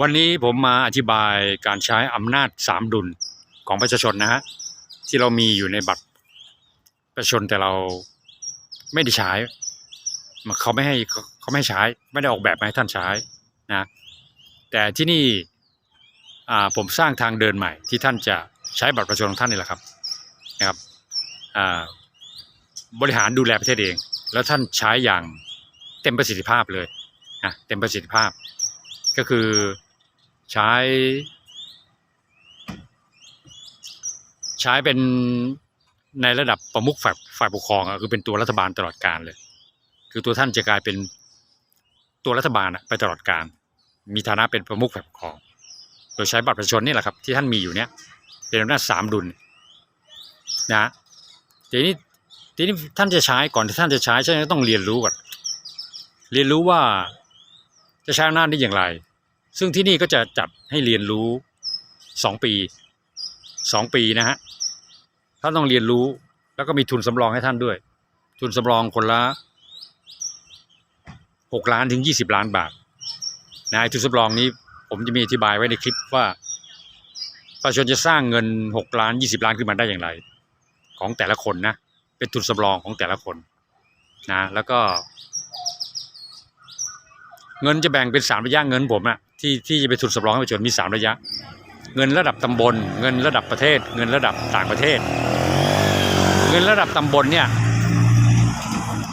วันนี้ผมมาอธิบายการใช้อำนาจสามดุลของประชาชนนะฮะที่เรามีอยู่ในบัตรประชาชนแต่เราไม่ได้ใช้เขาไม่ให้เขาไม่ให้ใช้ไม่ได้ออกแบบมาให้ท่านใช้นะแต่ที่นี่ผมสร้างทางเดินใหม่ ที่ท่านจะใช้บัตรประชาชนของท่านนี่แหละครับนะครับบริหารดูแลประเทศเอง แล้วท่านใช้อย่างเต็มประสิทธิภาพเลยนะเต็มประสิทธิภาพ ก็คือ ใช้ ใช้เป็นในระดับประมุขฝ่ายฝ่ายปกครองอะคือเป็นตัวรัฐบาลตลอดการเลย คือตัวท่านจะกลายเป็นตัวรัฐบาลอะไปตลอดการ มีฐานะเป็นประมุขฝ่ายปกครอง โดยใช้บัตรประชาชนนี่แหละครับ ที่ท่านมีอยู่เนี้ยเป็นอำนาจสามดุลนะทีนี้ทีนี้ท่านจะใช้ก่อนที่ท่านจะใช้ท่านต้องเรียนรู้ก่อนเรียนรู้ว่าจะใช้อำนาจได้อย่างไร ซึ่งที่นี่ก็จะจัดให้เรียนรู้สองปีสองปีนะฮะท่านต้องเรียนรู้แล้วก็มีทุนสำรองให้ท่านด้วย ทุนสำรองคนละหกล้านถึงยี่สิบล้านบาทนะทุนสำรองนี้ผมจะมีอธิบายไว้ในคลิปว่าประชาชนจะสร้างเงินหกล้านยี่สิบล้านขึ้นมาได้อย่างไร ของแต่ละคนนะ เป็นทุนสำรองของแต่ละคนนะแล้วก็ เงินจะแบ่งเป็นสามระยะเงินผมอะ ที่ที่จะไปทุนสำรองให้ประชาชนมีสามระยะ เงินระดับตำบล เงินระดับประเทศ เงินระดับต่างประเทศ เงินระดับตำบลเนี่ย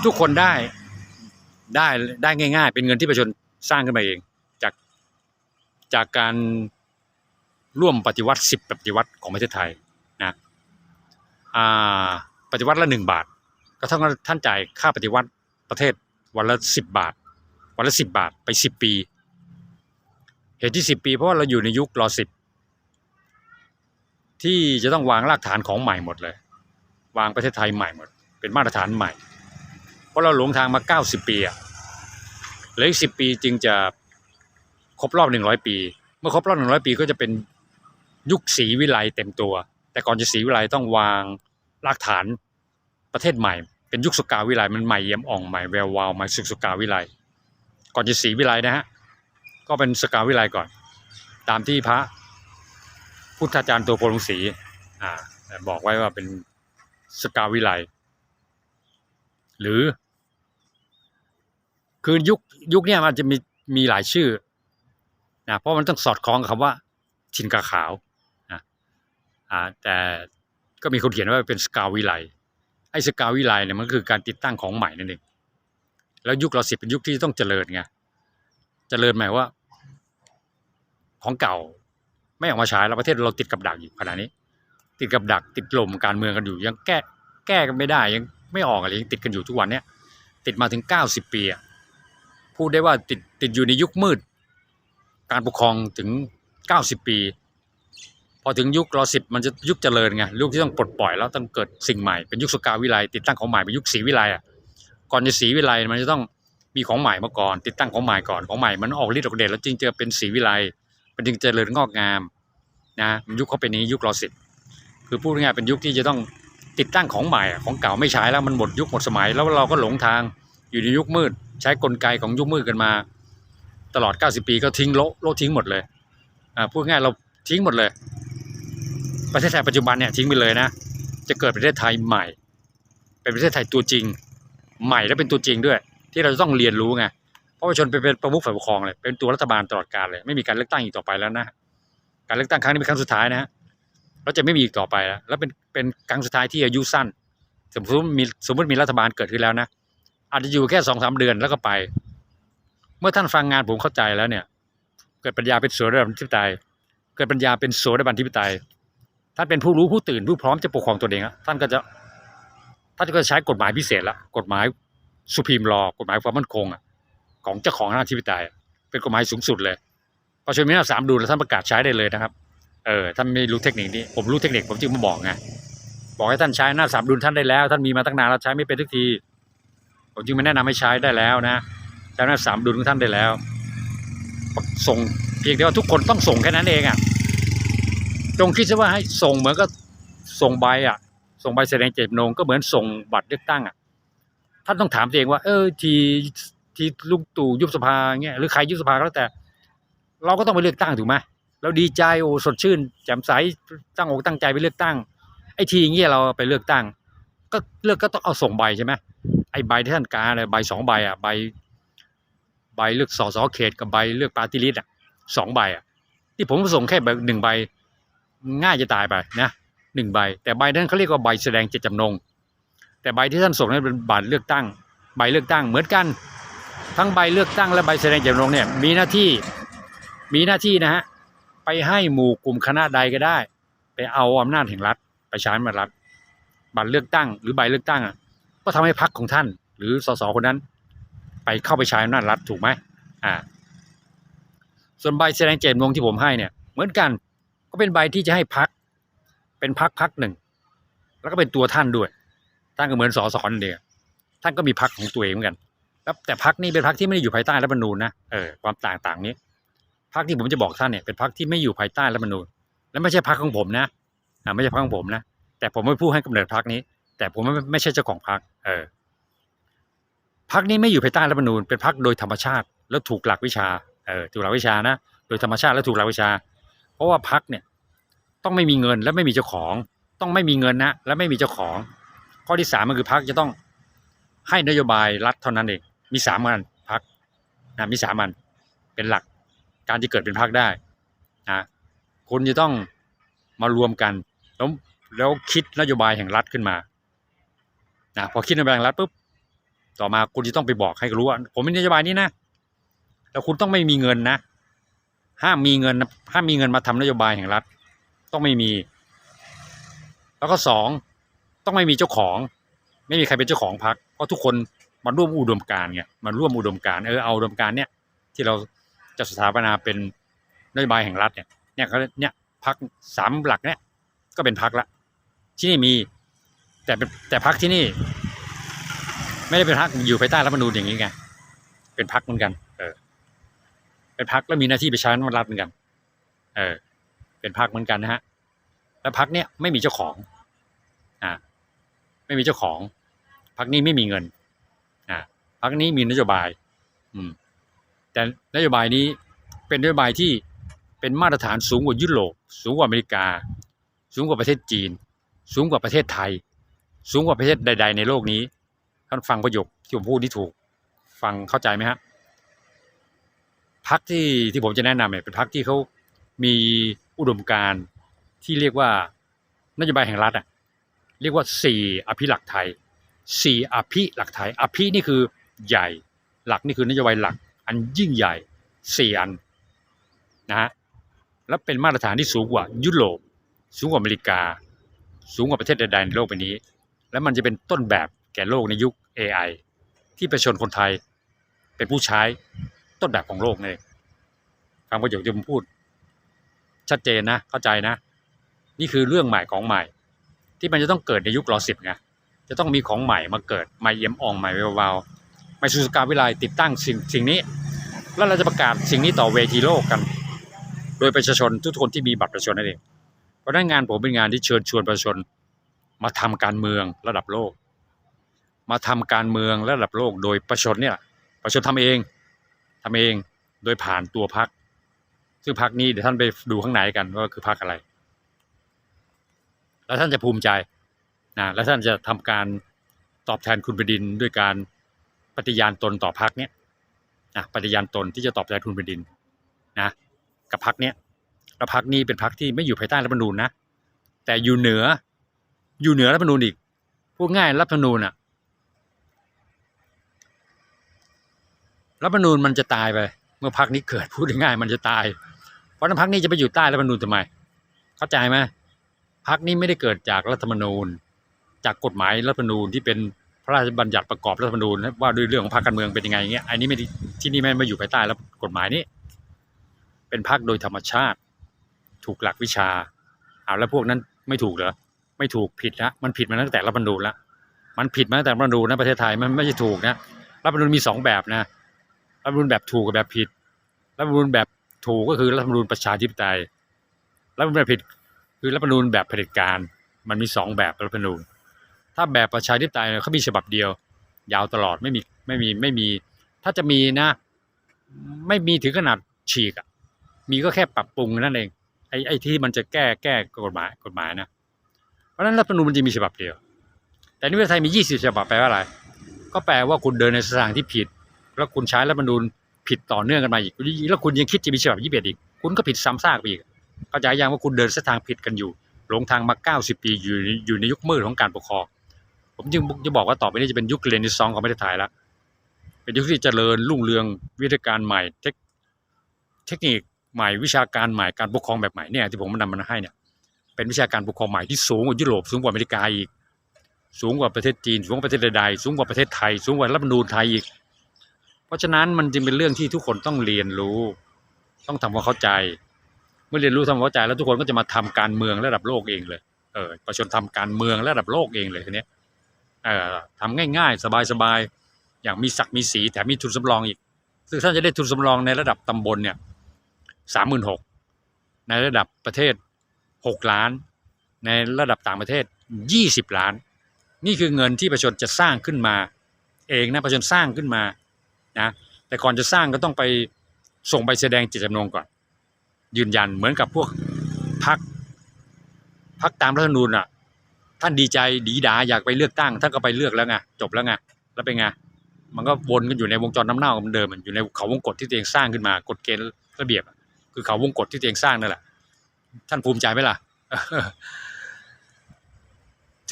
ทุกคนได้ได้ได้ง่าย ๆ เป็นเงินที่ประชาชนสร้างขึ้นมาเองจากจากการร่วมปฏิวัติสิบปฏิวัติของประเทศไทยนะอ่าปฏิวัติละหนึ่งบาท ก็เท่ากับท่านจ่ายค่าปฏิวัติประเทศวันละสิบบาท วันละสิบบาทไปสิบปี เหตุที่สิบปีเพราะว่าเราอยู่ในยุครอสิบที่จะต้องวางรากฐานของใหม่หมดเลย วางประเทศไทยใหม่หมด เป็นมาตรฐานใหม่ เพราะเราหลงทางมาเก้าสิบปีอะเหลืออีกสิบปีจึงจะครบรอบหนึ่งร้อยปี เมื่อครบรอบหนึ่งร้อยปีก็จะเป็นยุคศรีวิไลเต็มตัว แต่ก่อนจะศรีวิไลต้องวางรากฐานประเทศใหม่ เป็นยุคสุกาวิไลมันใหม่เยี่ยมอ่องใหม่แวววาวใหม่สุกสุกาวิไลก่อนจะศรีวิไลนะฮะ ก็เป็นสกาวิไลก่อน ตามที่พระพุทธาจารย์ตัวโพลงศรีอ่าบอกไว้ว่าเป็นสกาวิไลหรือ คือยุคยุคนี้มันจะมีมีหลายชื่อนะเพราะมันต้องสอดคล้องกับคำว่าชินกาขาวนะอ่าแต่ก็มีคนเขียนว่าเป็นสกาวิไลไอ้สกาวิไลเนี่ยมันคือการติดตั้งของใหม่นั่นเองแล้วยุคเราสิบเป็นยุคที่ต้องเจริญไง เจริญหมายว่า ของเก่า ไม่ออกมาใช้แล้วประเทศเราติดกับดักอยู่ขณะนี้ ติดกับดักติดลมการเมืองกันอยู่ ยังแก้แก้กันไม่ได้ ยังไม่ออกอะไรยังติดกันอยู่ทุกวันเนี้ยติดมาถึงเก้าสิบปีอะพูดได้ว่าติดติดอยู่ในยุคมืด การปกครองถึงเก้าสิบปี พอถึงยุครอสิบมันจะยุคเจริญไงยุคที่ต้องปลดปล่อยแล้วต้องเกิดสิ่งใหม่เป็นยุคสกาวิไลติดตั้งของใหม่เป็นยุคศรีวิไลอะก่อนจะศรีวิไลมันจะต้อง มีของใหม่มาก่อน ติดตั้งของใหม่ก่อนของใหม่มันออกฤทธิ์ออกเดชแล้วจึงจะเป็นศรีวิไลมันจึงเจริญงอกงามนะมันยุคเขาเป็นนี้ยุครอสิบคือพูดง่ายเป็นยุคที่จะต้องติดตั้งของใหม่ของเก่าไม่ใช้แล้วมันหมดยุคหมดสมัย แล้วเราก็หลงทางอยู่ในยุคมืด ใช้กลไกของยุคมืดกันมา ตลอด 90 ปีก็ทิ้งโลโลทิ้งหมดเลยอ่าพูดง่ายเราทิ้งหมดเลย ประเทศไทยปัจจุบันเนี่ยทิ้งไปเลยนะ จะเกิดประเทศไทยใหม่ เป็นประเทศไทยตัวจริง ใหม่และเป็นตัวจริงด้วย ที่เราจะต้องเรียนรู้ไงเพราะประชาชนเป็นประมุขฝ่ายปกครองเลยเป็นตัวรัฐบาลตลอดกาลเลย ไม่มีการเลือกตั้งอีกต่อไปแล้วนะการเลือกตั้งครั้งนี้เป็นครั้งสุดท้ายนะฮะแล้วจะไม่มีอีกต่อไปแล้วแล้วเป็นเป็นครั้งสุดท้ายที่อายุสั้น สมมติมีสมมติมีรัฐบาลเกิดขึ้นแล้วนะอาจจะอยู่แค่สองสามเดือนแล้วก็ไป เมื่อท่านฟังงานผมเข้าใจแล้วเนี่ย เกิดปัญญาเป็นโสดาบันทิปไตยเกิดปัญญาเป็นโสดาบันทิปไตยท่านเป็นผู้รู้ผู้ตื่นผู้พร้อมจะปกครองตัวเองอะท่านก็จะท่านก็จะใช้กฎหมายพิเศษละกฎหมาย สุพีมรอกฎหมายความมั่นคงของเจ้าของอำนาจธิปไตยเป็นกฎหมายสูงสุดเลยประชาชนมีหน้าสามดูแล้วท่านประกาศใช้ได้เลยนะครับ เออท่านไม่รู้เทคนิคนี้ผมรู้เทคนิคผมจึงมาบอกไงบอกให้ท่านใช้หน้าสามดุลท่านได้แล้ว ท่านมีมาตั้งนานแล้วใช้ไม่เป็นทุกทีผมจึงไม่แนะนำให้ใช้ได้แล้วนะใช้หน้าสามดุลของท่านได้แล้ว ส่งเพียงแต่ว่าทุกคนต้องส่งแค่นั้นเองอะจงคิดซะว่าให้ส่งเหมือนก็ส่งใบอะ ส่งใบแสดงเจตจำนงก็เหมือนส่งบัตรเลือกตั้งอะ ท่านต้องถามตัวเองว่า เออทีที่ลุงตู่ยุบสภาเงี้ยหรือใครยุบสภาก็แล้วแต่ เราก็ต้องไปเลือกตั้งถูกไหมเราดีใจโอ้สดชื่นแจ่มใสตั้งอกตั้งใจไปเลือกตั้ง ไอ้ทีอย่างเงี้ยเราไปเลือกตั้ง ก็เลือกก็ต้องเอาส่งใบใช่ไหมไอ้ใบที่ท่านกาเลยใบสองใบอะใบ ใบเลือกสสเขตกับใบเลือกปาร์ตี้ลิสต์อะสองใบอะที่ผมส่งแค่ใบหนึ่งใบ ง่ายจะตายไปนะหนึ่งใบ แต่ใบนั้นเขาเรียกว่าใบแสดงเจตจำนง แต่ใบที่ท่านส่งนั้นเป็นบัตรเลือกตั้ง ใบเลือกตั้งเหมือนกัน ทั้งใบเลือกตั้งและใบแสดงเจตจำนงเนี่ยมีหน้าที่มีหน้าที่นะฮะไปให้หมู่กลุ่มคณะใดก็ได้ ไปเอาอำนาจแห่งรัฐไปใช้อำนารัฐบัตรเลือกตั้ง หรือใบเลือกตั้งอะก็ทำให้พรรคของท่าน หรือสสคนนั้น ไปเข้าไปใช้อำนาจรัฐถูกไหมอ่า ส่วนใบแสดงเจตจำนงที่ผมให้เนี่ย เหมือนกันก็เป็นใบที่จะให้พักเป็นพักพักหนึ่ง แล้วก็เป็นตัวท่านด้วย ท่านก็เหมือนสอสอนเดียท่านก็มีพักของตัวเองเหมือนกันแล้วแต่พักนี้เป็นพักที่ไม่ได้อยู่ภายใต้รัฐมนูญนะเออความต่างต่างนี้พักที่ผมจะบอกท่านเนี่ยเป็นพักที่ไม่อยู่ภายใต้รัฐมนูญ และไม่ใช่พักของผมนะอ่าไม่ใช่พักของผมนะแต่ผมไม่พูดให้กำเนิดพักนี้ แต่ผมไม่ไม่ใช่เจ้าของพักเออพักนี้ไม่อยู่ภายใต้รัฐมนูญ เป็นพักโดยธรรมชาติ แล้วถูกหลักวิชาเออถูกหลักวิชานะโดยธรรมชาติและถูกหลักวิชา เพราะว่าพักเนี่ยต้องไม่มีเงินและไม่มีเจ้าของ ต้องไม่มีเงินนะและไม่มีเจ้าของ ข้อที่สามมันคือพักจะต้องให้นโยบายรัฐเท่านั้นเอง มีสามอันพักนะมีสามอันเป็นหลักการจะเกิดเป็นพักได้นะคุณจะต้องมารวมกันแล้วแล้วคิดนโยบายแห่งรัฐขึ้นมานะพอคิดนโยบายแห่งรัฐปุ๊บต่อมาคุณจะต้องไปบอกให้รู้ว่าผมมีนโยบายนี้นะแล้วคุณต้องไม่มีเงินนะห้ามมีเงินห้ามมีเงินมาทำนโยบายแห่งรัฐ ต้องไม่มี แล้วก็สอง ต้องไม่มีเจ้าของ ไม่มีใครเป็นเจ้าของพักเพราะทุกคนมาร่วมอุดมการณ์ไงมาร่วมอุดมการ์เออเอาอุดมการ์เนี่ยที่เราจะสถาปนาเป็นนโยบายแห่งรัฐเนี่ยเนี่ยเขาเนี่ยพักสามหลักเนี่ยก็เป็นพักละที่นี่มีแต่เป็นแต่พักที่นี่ ไม่ได้เป็นพักอยู่ภายใต้รัฐมนูญอย่างนี้ไงเป็นพักเหมือนกัน เออ เป็นพักแล้วมีหน้าที่ไปใช้นรัฐเหมือนกัน เออ เป็นพักเหมือนกันนะฮะแล้วพักเนี้ยไม่มีเจ้าของ อ่า ไม่มีเจ้าของพักนี้ไม่มีเงินอ่าพักนี้มีนโยบาย อืม แต่นโยบายนี้เป็นนโยบายที่เป็นมาตรฐานสูงกว่ายุโรปสูงกว่าอเมริกา สูงกว่าประเทศจีน สูงกว่าประเทศไทย สูงกว่าประเทศใด ๆ ในโลกนี้ท่านฟังประโยคที่ผมพูดนี่ถูกฟังเข้าใจไหมฮะพักที่ที่ผมจะแนะนำเนี่ยเป็นพักที่เขามีอุดมการณ์ที่เรียกว่านโยบายแห่งรัฐอะ เรียกว่าสี่อภิหลักไทยสี่อภิหลักไทย อภินี่คือใหญ่ หลักนี่คือนโยบายหลัก อันยิ่งใหญ่สี่อันนะฮะ แล้วเป็นมาตรฐานที่สูงกว่ายุโรป สูงกว่าอเมริกา สูงกว่าประเทศใดๆในโลกใบนี้ แล้วมันจะเป็นต้นแบบแก่โลกในยุค AI ที่ประชาชนคนไทยเป็นผู้ใช้ต้นแบบของโลกเองฟังประโยคที่ผมพูด ชัดเจนนะ เข้าใจนะ นี่คือเรื่องใหม่ของใหม่ ที่มันจะต้องเกิดในยุครอสิบไงจะต้องมีของใหม่มาเกิดใหม่เยี่ยมอ่องใหม่เบาๆไม่สุสกาวิไลติดตั้งสิ่งสิ่งนี้ แล้วเราจะประกาศสิ่งนี้ต่อเวทีโลกกัน โดยประชาชนทุกคนที่มีบัตรประชาชนนั่นเองเพราะนั้นงานผมเป็นงานที่เชิญชวนประชาชนมาทำการเมืองระดับโลก มาทำการเมืองระดับโลก โดยประชาชนเนี่ยประชาชนทำเองทำเองโดยผ่านตัวพักซึ่งพักนี้เดี๋ยวท่านไปดูข้างในกันว่าคือพักอะไร แล้วท่านจะภูมิใจนะแล้วท่านจะทำการตอบแทนคุณแผ่นดินด้วยการปฏิญาณตนต่อพักเนี้ยนะปฏิญาณตนที่จะตอบแทนคุณแผ่นดินนะกับพักเนี้ยแล้วพักนี้เป็นพักที่ไม่อยู่ภายใต้รัฐธรรมนูญนะแต่อยู่เหนืออยู่เหนือรัฐธรรมนูญอีกพูดง่ายรัฐธรรมนูญอะรัฐธรรมนูญมันจะตายไป เมื่อพักนี้เกิดพูดง่ายมันจะตาย เพราะนั้นพักนี้จะไปอยู่ใต้รัฐธรรมนูญทำไม เข้าใจไหม พักนี้ไม่ได้เกิดจากรัฐธรรมนูญ จากกฎหมายรัฐธรรมนูญที่เป็นพระราชบัญญัติประกอบรัฐธรรมนูญว่าด้วยเรื่องของพรรคการเมืองเป็นยังไงเงี้ยอันนี้ไม่ที่นี่ไม่ไม่อยู่ภายใต้แล้วกฎหมายนี้ เป็นพรรคโดยธรรมชาติ ถูกหลักวิชาเอาแล้วพวกนั้นไม่ถูกเหรอไม่ถูกผิดนะมันผิดมาตั้งแต่รัฐธรรมนูญละมันผิดมาตั้งแต่รัฐธรรมนูญนะประเทศไทยมันไม่ใช่ถูกนะรัฐธรรมนูญมีสองแบบนะรัฐธรรมนูญแบบถูกกับแบบผิดรัฐธรรมนูญแบบถูกก็คือรัฐธรรมนูญประชาธิปไตยรัฐธรรมนูญแบบผิด คือรัฐธรรมนูญแบบเผด็จการมันมีสองแบบรัฐธรรมนูญถ้าแบบประชาธิปไตยเขามีฉบับเดียว ยาวตลอดไม่มีไม่มีไม่มี ถ้าจะมีนะ ไม่มีถึงขนาดฉีกอะมีก็แค่ปรับปรุงนั่นเองไอ้ไอ้ที่มันจะแก้แก้กฎหมายกฎหมายนะ เพราะฉะนั้นรัฐธรรมนูญมันจะมีฉบับเดียว แต่นี่ประเทศไทยมียี่สิบฉบับแปลว่าอะไร ก็แปลว่าคุณเดินในเส้นทางที่ผิด แล้วคุณใช้รัฐธรรมนูญผิดต่อเนื่องกันมาอีกแล้วคุณยังคิดจะมีฉบับยี่สิบเอ็ดอีก คุณก็ผิดซ้ำซากไปอีก เข้าใจยังว่าคุณเดินเส้นทางผิดกันอยู่หลงทางมาเก้าสิบปีอยู่อยู่ในยุคมืดของการปกครองผมจึงจะบอกว่าต่อไปนี้จะเป็นยุคเรเนซองของประเทศไทยแล้วเป็นยุคที่เจริญรุ่งเรืองวิธีการใหม่เทคเทคนิคใหม่วิชาการใหม่การปกครองแบบใหม่เนี่ยที่ผมนำมาให้เนี่ยเป็นวิชาการปกครองใหม่ที่สูงกว่ายุโรปสูงกว่าอเมริกาอีก สูงกว่าประเทศจีน สูงกว่าประเทศใดๆสูงกว่าประเทศไทย สูงกว่ารัฐธรรมนูญไทยอีก เพราะฉะนั้นมันจึงเป็นเรื่องที่ทุกคนต้องเรียนรู้ ต้องทำความเข้าใจ มื่อเรียนรู้ทำความเข้าใจแล้วทุกคนก็จะมาทำการเมืองระดับโลกเองเลยเออประชาชนทำการเมืองระดับโลกเองเลยทีเนี้ยเอ่อทำง่ายๆ สบายๆ อย่างมีศักดิ์มีสีแถมมีทุนสำรองอีก ซึ่งท่านจะได้ทุนสำรองในระดับตำบลเนี่ยสามหมื่นหกในระดับประเทศหกล้าน ในระดับต่างประเทศยี่สิบล้าน นี่คือเงินที่ประชาชนจะสร้างขึ้นมา เองนะประชาชนสร้างขึ้นมานะแต่ก่อนจะสร้างก็ต้องไปส่งไปแสดงเจตจำนงก่อน ยืนยันเหมือนกับพวกพักพักตามรัฐธรรมนูญอะ ท่านดีใจดีดาอยากไปเลือกตั้ง ท่านก็ไปเลือกแล้วไงจบแล้วไงแล้วเป็นไงมันก็วนกันอยู่ในวงจรน้ำเน่าเหมือนเดิมมันอยู่ในเขาวงกฏที่ตัวเองสร้างขึ้นมากฎเกณฑ์ระเบียบคือเขาวงกฏที่ตัวเองสร้างนั่นแหละ ท่านภูมิใจไหมล่ะ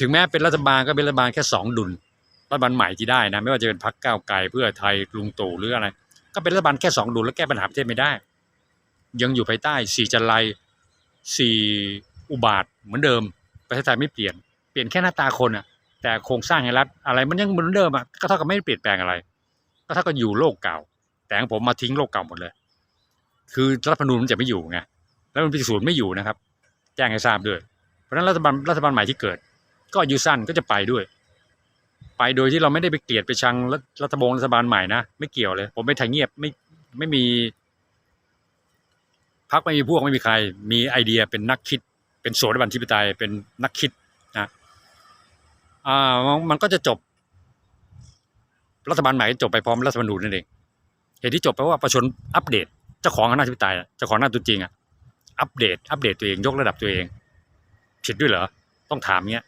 ถึงแม้เป็นรัฐบาลก็เป็นรัฐบาลแค่สองดุลรัฐบาลใหม่ที่ได้นะ ไม่ว่าจะเป็นพรรคก้าวไกลเพื่อไทยลุงตู่หรืออะไร ก็เป็นรัฐบาลแค่สองดุลแล้วแก้ปัญหาประเทศไม่ได้ ยังอยู่ภายใต้สี่จันไรสี่อุบาทเหมือนเดิม ประเทศไทยไม่เปลี่ยน เปลี่ยนแค่หน้าตาคนอะแต่โครงสร้างในรัฐอะไรมันยังเหมือนเดิมอะก็เท่ากับไม่ได้เปลี่ยนแปลงอะไร ก็เท่ากับอยู่โลกเก่า แต่ของผมมาทิ้งโลกเก่าหมดเลย คือรัฐธรรมนูญมันจะไม่อยู่ไงแล้วมันเป็นศูนย์ไม่อยู่นะครับ แจ้งให้ทราบด้วย เพราะฉะนั้นรัฐบาลรัฐบาลใหม่ที่เกิด ก็อายุสั้นก็จะไปด้วย ไปโดยที่เราไม่ได้ไปเกลียดไปชังรัฐรัฐบงรัฐบาลใหม่นะไม่เกี่ยวเลย ผมไม่ไทยเงียบไม่ไม่มี พักไม่มีพวกไม่มีใคร มีไอเดียเป็นนักคิด เป็นโสดาบันทิปไตยเป็นนักคิดนะอ่ามันก็จะจบ รัฐบาลใหม่จบไปพร้อมรัฐธรรมนูญนั่นเองเหตุที่จบเพราะว่าประชาชนอัปเดตเจ้าของอำนาจทิปไตยเจ้าของอำนาจตัวจริงอะอัปเดต อัปเดตตัวเองยกระดับตัวเอง ผิดด้วยเหรอต้องถามเงี้ย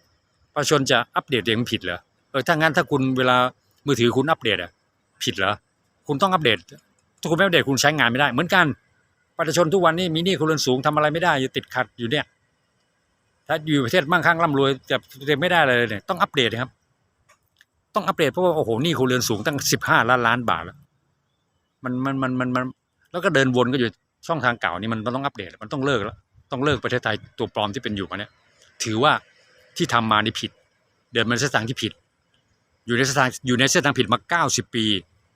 ประชาชนจะอัปเดตตัวเองผิดเหรอเออถ้างั้นถ้าคุณเวลามือถือคุณอัปเดตอะผิดเหรอคุณต้องอัปเดตถ้าคุณไม่อัปเดตคุณใช้งานไม่ได้เหมือนกัน ประชาชนทุกวันนี้มีหนี้ครัวเรือนสูงทำอะไรไม่ได้อยู่ติดขัดอยู่เนี่ย ถ้าอยู่ประเทศมั่งคั่งร่ำรวยจะเต็มไม่ได้เลยเนี่ยต้องอัปเดตนะครับ ต้องอัปเดตเพราะว่าโอ้โหหนี้ครัวเรือนสูงตั้งสิบห้าล้านล้านบาทแล้วมันมันมันมันมันแล้วก็เดินวนก็อยู่ช่องทางเก่านี่มันมันต้องอัปเดตมันต้องเลิกแล้วต้องเลิกประเทศไทยตัวปลอมที่เป็นอยู่มาเนี่ย ถือว่าที่ทำมานี่ผิด เดินมันเส้นทางที่ผิด อยู่ในเส้นทางอยู่ในเส้นทางผิดมา 90 ปี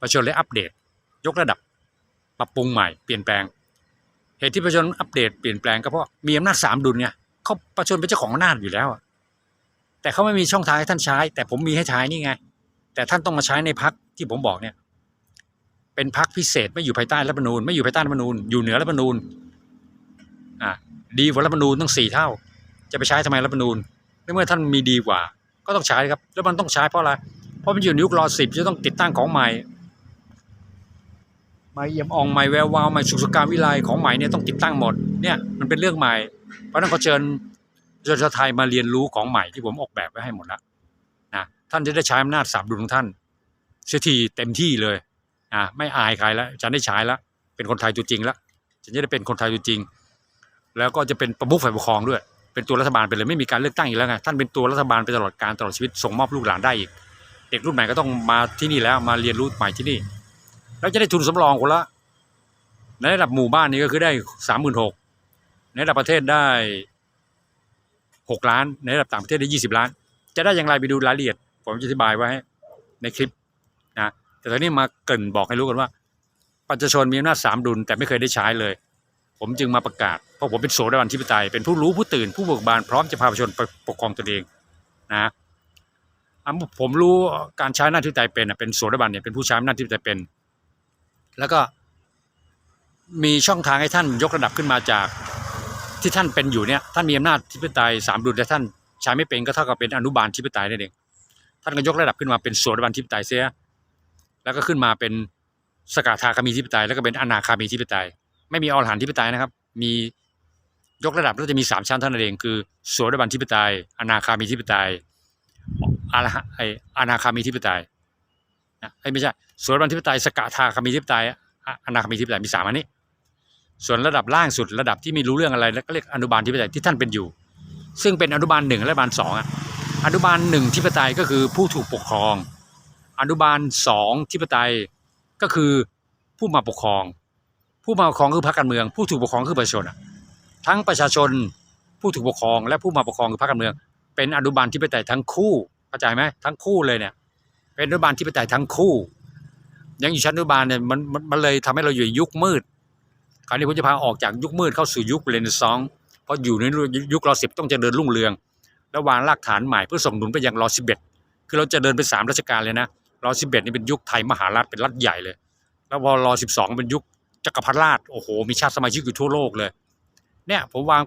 ประชาชนเลยอัปเดต ยกระดับ ปรับปรุงใหม่เปลี่ยนแปลง เหตุที่ประชาชนอัปเดตเปลี่ยนแปลงก็เพราะมีอำนาจสามดุลไงเขาประชาชนเป็นเจ้าของอำนาจอยู่แล้วแต่เขาไม่มีช่องทางให้ท่านใช้ แต่ผมมีให้ใช้นี่ไง แต่ท่านต้องมาใช้ในพักที่ผมบอกเนี่ย เป็นพักพิเศษไม่อยู่ภายใต้รัฐธรรมนูญไม่อยู่ภายใต้รัฐธรรมนูญอยู่เหนือรัฐธรรมนูญอ่าดีกว่ารัฐธรรมนูญตั้งสี่เท่า จะไปใช้ทำไมรัฐธรรมนูญในเมื่อท่านมีดีกว่า ก็ต้องใช้ครับ แล้วมันต้องใช้เพราะอะไรเพราะมันอยู่ในยุครอสิบจะต้องติดตั้งของใหม่ ใหม่เอี่ยมอ่องใหม่แวววาวใหม่สุขสการวิไลของใหม่เนี่ยต้องติดตั้งหมดเนี่ยมันเป็นเรื่องใหม่ เพราะนั้นเขาเชิญประชาชนไทยมาเรียนรู้ของใหม่ที่ผมออกแบบไว้ให้หมดแล้วนะท่านจะได้ใช้อำนาจสามดุลของท่านเสียทีเต็มที่เลยอะไม่อายใครแล้วฉันได้ใช้แล้วเป็นคนไทยตัวจริงแล้วฉันจะได้เป็นคนไทยตัวจริง แล้วก็จะเป็นประมุขฝ่ายปกครองด้วย เป็นตัวรัฐบาลไปเลยไม่มีการเลือกตั้งอีกแล้วไงท่านเป็นตัวรัฐบาลไปตลอดการตลอดชีวิตส่งมอบลูกหลานได้อีก เด็กรุ่นใหม่ก็ต้องมาที่นี่แล้วมาเรียนรู้ใหม่ที่นี่ แล้วจะได้ทุนสำรองคนละในระดับหมู่บ้านนี้ก็คือได้สามหมื่นหกในระดับประเทศได้หกล้าน ในระดับต่างประเทศได้ยี่สิบล้าน จะได้อย่างไรไปดูรายละเอียด ผมจะอธิบายไว้ในคลิปนะแต่ตอนนี้มาเกรินบอกให้รู้กันว่า ประชาชนมีอำนาจสามดุลแต่ไม่เคยได้ใช้เลย ผมจึงมาประกาศ เพราะผมเป็นโสดาบันทิปไตยเป็นผู้รู้ผู้ตื่นผู้เบิกบานพร้อมจะพาประชาชนไปปกครองตนเองนะผมรู้การใช้อำนาทิปไตยเป็นเป็นโสดาบันเนี่ยเป็นผู้ใช้อำนาทิปไตยเป็น แล้วก็มีช่องทางให้ท่านยกระดับขึ้นมาจากที่ท่านเป็นอยู่เนี่ยท่านมีอำนาจทิปไตยสามดุลแต่ท่านใช้ไม่เป็นก็เท่ากับเป็นอนุบาลทิปไตยนั่นเองท่านก็ยกระดับขึ้นมาเป็นโสดาบันทิปไตยเสียแล้วก็ขึ้นมาเป็นสกทาคามีทิปไตยแล้วก็เป็นอนาคามีทิปไตยไม่มีอรหันต์ธิปไตยนะครับ มียกระดับแล้วจะมีสามชั้นเท่านั้นเองคือโสดาบันธิปไตยอนาคามีธิปไตยอาระหะไออนาคามีธิปไตย นะไอยไม่ใช่โสดาบันธิปไตยสกทาคามีธิปไตยอนาคามีธิปไตยมีสามอันนี้ ส่วนระดับล่างสุดระดับที่ไม่รู้เรื่องอะไรแล้วก็เรียกอนุบาลธิปไตยที่ท่านเป็นอยู่ ซึ่งเป็นอนุบาลหนึ่งและอนุบาลสองอะอนุบาลหนึ่งธิปไตยก็คือผู้ถูกปกครอง อนุบาลสองธิปไตยก็คือผู้มาปกครอง ผู้มาปกครองคือพรรคการเมือง ผู้ถูกปกครองคือประชาชนอะทั้งประชาชนผู้ถูกปกครอง และผู้มาปกครองคือพรรคการเมือง เป็นอนุบาลธิปไตยทั้งคู่เข้าใจไหมทั้งคู่เลยเนี่ย เป็นอนุบาลธิปไตยทั้งคู่ ยังอยู่ชั้นอนุบาลเนี่ยมันมันเลยทำให้เราอยู่ในยุคมืด คราวนี้ผมจะพาออกจากยุคมืดเข้าสู่ยุคเรเนซองส์เพราะอยู่ในยุครอสิบต้องจะเดินรุ่งเรือง และวางรากฐานใหม่เพื่อส่งหนุนไปยังรอสิบเอ็ดคือเราจะเดินไปสามรัชกาลเลยนะรอสิบเอ็ดนี่เป็นยุคไทยมหาราชเป็นรัฐใหญ่เลย แล้วพอรอสิบสองเป็นยุคจักรพรรดิราชโอ้โหมีชาติสมาชิกอยู่ทั่วโลกเลยเนี่ยผมวาง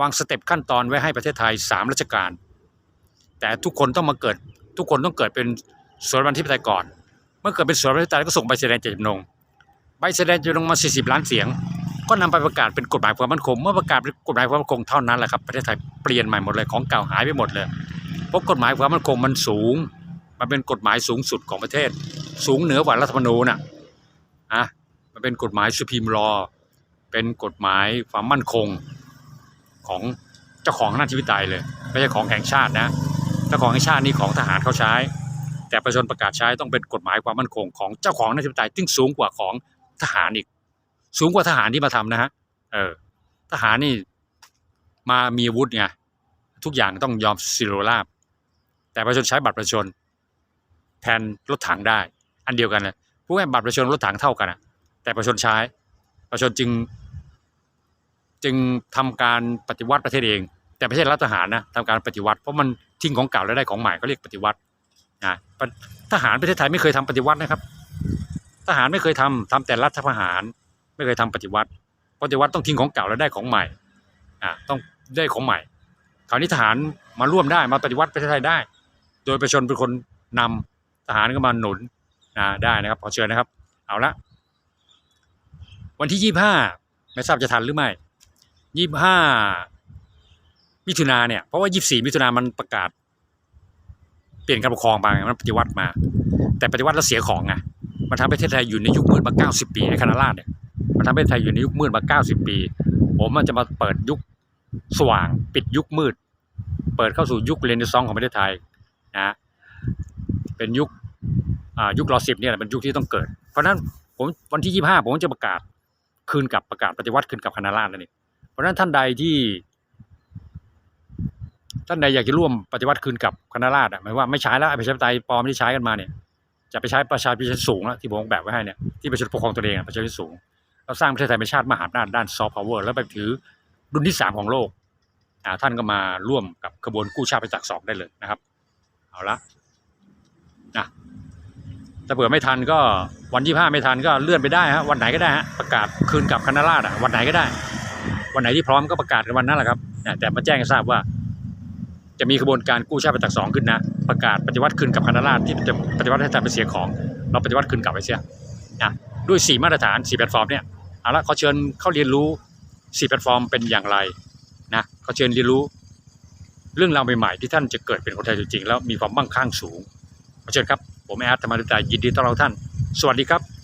วางสเต็ปขั้นตอนไว้ให้ประเทศไทยสามรัชกาลแต่ทุกคนต้องมาเกิด ทุกคนต้องเกิดเป็น สวนบันทิปไตยก่อน เมื่อเกิดเป็นสวนบันทิปไตยก็ส่งใบแสดงเจตจำนงใบแสดงเจตจำนงมา 40 ล้านเสียง ก็นำไปประกาศเป็นกฎหมายความมั่นคงเมื่อประกาศเป็นกฎหมายความมั่นคงเท่านั้นแหละครับประเทศไทยเปลี่ยนใหม่หมดเลยของเก่าหายไปหมดเลยเพราะกฎหมายความมั่นคงมันสูง มันเป็นกฎหมายสูงสุดของประเทศ สูงเหนือกว่ารัฐธรรมนูญน่ะอะมันเป็นกฎหมายสุพีมรอเป็นกฎหมายความมั่นคงของเจ้าของอำนาจชีวิตไตยเลย ไม่ใช่ของแห่งชาตินะเจ้าของแห่งชาตินี่ของทหารเขาใช้ แต่ประชาชนประกาศใช้ต้องเป็นกฎหมายความมั่นคงของเจ้าของนาจชีวิตไตยซึ่งสูงกว่าของทหารอีก สูงกว่าทหารที่มาทำนะฮะเออทหารนี่มามีอาวุธไงทุกอย่างต้องยอมสิโรราบ แต่ประชาชนใช้บัตรประชาชนแทนรถถังได้ อันเดียวกันเลยพูดง่ายๆบัตรประชาชนรถถังเท่ากันอะแต่ประชาชนใช้ประชาชนจึง จึงทำการปฏิวัติประเทศเอง แต่ไม่ใช่รัฐทหารนะทำการปฏิวัติเพราะมันทิ้งของเก่าแล้วได้ของใหม่ก็เรียกปฏิวัติ นะทหารประเทศไทยไม่เคยทำปฏิวัตินะครับ ทหารไม่เคยทำทำแต่รัฐประหาร ไม่เคยทำปฏิวัติปฏิวัติต้องทิ้งของเก่าแล้วได้ของใหม่อ่าต้องได้ของใหม่ คราวนี้ทหารมาร่วมได้มาปฏิวัติประเทศไทยได้ โดยประชาชนเป็นคนนำทหารก็มาหนุนอ่าได้นะครับขอเชิญนะครับ เอาละวันที่ยี่ห้าไม่ทราบจะทันหรือไม่ยี่ห้ามิถุนาเนี่ยเพราะว่ายี่สี่มิถุนามันประกาศ ปลี่ยนการปกครองไปมันปฏิวัติมา แต่ปฏิวัติแล้วเสียของไงมันทำให้ประเทศไทยอยู่ในยุคมืดมา 90 ปีไอ้คณะราษฎรเนี่ยมันทำให้ประเทศไทยอยู่ในยุคมืดมา 90 ปี ผมมันจะมาเปิดยุคสว่าง ปิดยุคมืด เปิดเข้าสู่ยุคเรเนซองของประเทศไทยนะเป็นยุคอ่ายุครอสิบเนี่ยเป็นยุคที่ต้องเกิด เพราะนั้นผมวันที่ 25 ผมจะประกาศคืนกับประกาศปฏิวัติคืนกับคณะราษฎรนั่นเองเพราะนั้นท่านใดที่ ท่านใดอยากจะร่วมปฏิวัติคืนกับคณะราษฎรหมายว่าไม่ใช้แล้วประชาธิปไตยปลอมที่ใช้กันมาเนี่ยจะไปใช้ประชาธิปไตยสูงแล้วที่ผมแบบไว้ให้เนี่ยที่ประชาชนปกครองตัวเองประชาธิปไตยสูงเราสร้างประเทศไทยเป็นชาติมหาอำนาจด้านซอฟต์พาวเวอร์แล้วไปถือรุ่นที่สามของโลกท่านก็มาร่วมกับขบวนกู้ชาติไปจากสองได้เลยนะครับเอาละนะถ้าเผื่อไม่ทันก็วันที่ห้าไม่ทันก็เลื่อนไปได้ฮะวันไหนก็ได้ฮะประกาศคืนกับคณะราษฎรวันไหนก็ได้ วันไหนที่พร้อมก็ประกาศกันวันนั้นแหละครับแต่มาแจ้งให้ทราบว่า จะมีขบวนการกู้ชาติไปจากสองขึ้นนะ ประกาศปฏิวัติคืนกับคณะราษฎรที่จะปฏิวัติให้ทำเป็นเสียของ เราปฏิวัติคืนกลับไปเสียนะด้วยสี่มาตรฐานสี่แพลตฟอร์มเนี่ยเอาละเขอเชิญเข้าเรียนรู้สี่แพลตฟอร์มเป็นอย่างไรนะเขอเชิญเรียนรู้ เรื่องราวใหม่ๆที่ท่านจะเกิดเป็นคนไทยจริงๆแล้วมีความมั่งคั่งสูงขอเชิญครับผมแอดธรรมดุจายยินดีต้อนรับท่าน สวัสดีครับ